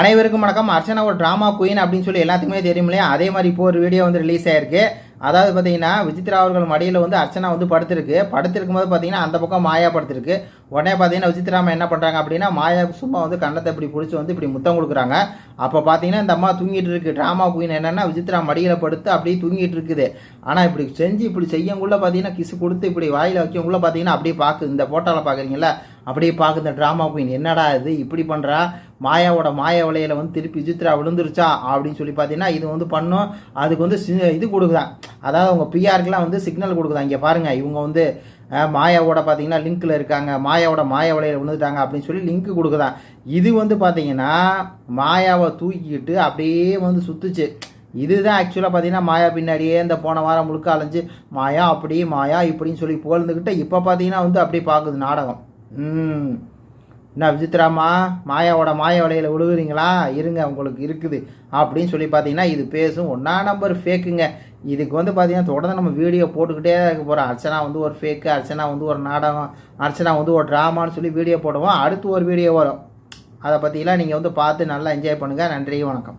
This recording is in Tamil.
அனைவருக்கும் வணக்கம். அர்ச்சனா ஒரு ட்ராமா குயின் அப்படின்னு சொல்லி எல்லாத்துக்குமே தெரியும் இல்லையா அதே மாதிரி இப்போ ஒரு வீடியோ வந்து ரிலீஸ் ஆயிருக்கு. அதாவது பார்த்தீங்கன்னா விசித்ரா அவர்கள் மடியில் வந்து அர்ச்சனா வந்து படுத்திருக்கு. படுத்திருக்கும் போது பார்த்தீங்கன்னா அந்த பக்கம் மாயா படுத்திருக்கு. உடனே பார்த்தீங்கன்னா விசித்ராமா என்ன பண்ணுறாங்க அப்படின்னா மாயா சும்மா வந்து கண்ணத்தை இப்படி பிடிச்சி வந்து இப்படி முத்தம் கொடுக்குறாங்க. அப்போ பார்த்தீங்கன்னா இந்த அம்மா தூங்கிட்டு இருக்கு. ட்ராமா குயின் என்னென்னா விசித்ரா மடியில் படுத்து அப்படியே தூங்கிட்டு இருக்குது. ஆனால் இப்படி செஞ்சு இப்படி செய்யக்குள்ளே பார்த்தீங்கன்னா கிசு கொடுத்து இப்படி வாயில் வைக்கக்குள்ளே பார்த்தீங்கன்னா அப்படியே பார்க்குது இந்த ஃபோட்டோவில் பார்க்குறீங்களா அப்படியே பார்க்கு இந்த ட்ராமா குயின் என்னடா இது? இப்படி பண்ணுறா மாயாவோட மாய வலையில வந்து திருப்பி விசித்ரா விழுந்துருச்சா? அப்படின்னு சொல்லி பார்த்தீங்கன்னா இது வந்து பண்ணும். அதுக்கு வந்து இது கொடுக்குதான். அதாவது உங்கள் பிஆருக்குலாம் வந்து சிக்னல் கொடுக்குதா? இங்கே பாருங்கள் இவங்க வந்து மாயாவோட பார்த்தீங்கன்னா லிங்க்கில் இருக்காங்க மாயாவோட மாய வலையில் விழுந்துட்டாங்க அப்படின்னு சொல்லி லிங்க் கொடுக்குதான் இது வந்து பார்த்தீங்கன்னா மாயாவை தூக்கிக்கிட்டு அப்படியே வந்து சுத்துச்சு. இதுதான் ஆக்சுவலாக பார்த்தீங்கன்னா மாயா பின்னாடியே இந்த போன வாரம் முழுக்க அலைஞ்சு மாயா அப்படி மாயா இப்படின்னு சொல்லி புகழ்ந்துக்கிட்டு இப்போ பார்த்தீங்கன்னா வந்து அப்படியே பார்க்குது நாடகம். ம் என்ன விசித்ராமா மாயாவோட மாய வலையில் விழுகுறீங்களா இருங்க உங்களுக்கு இருக்குது. அப்படின்னு சொல்லி பார்த்தீங்கன்னா இது பேசும். ஒன்றா நம்பர் ஃபேக்குங்க இதுக்கு வந்து பார்த்தீங்கன்னா தொடர்ந்து நம்ம வீடியோ போட்டுக்கிட்டே தான் இருக்க போகிறோம் அர்ச்சனா வந்து ஒரு ஃபேக்கு அர்ச்சனா வந்து ஒரு நாடகம் அர்ச்சனா வந்து ஒரு ட்ராமான்னு சொல்லி வீடியோ போடுவோம். அடுத்து ஒரு வீடியோ வரும். அதை பற்றிலாம் நீங்கள் வந்து பார்த்து நல்லா என்ஜாய் பண்ணுங்கள் நன்றி வணக்கம்.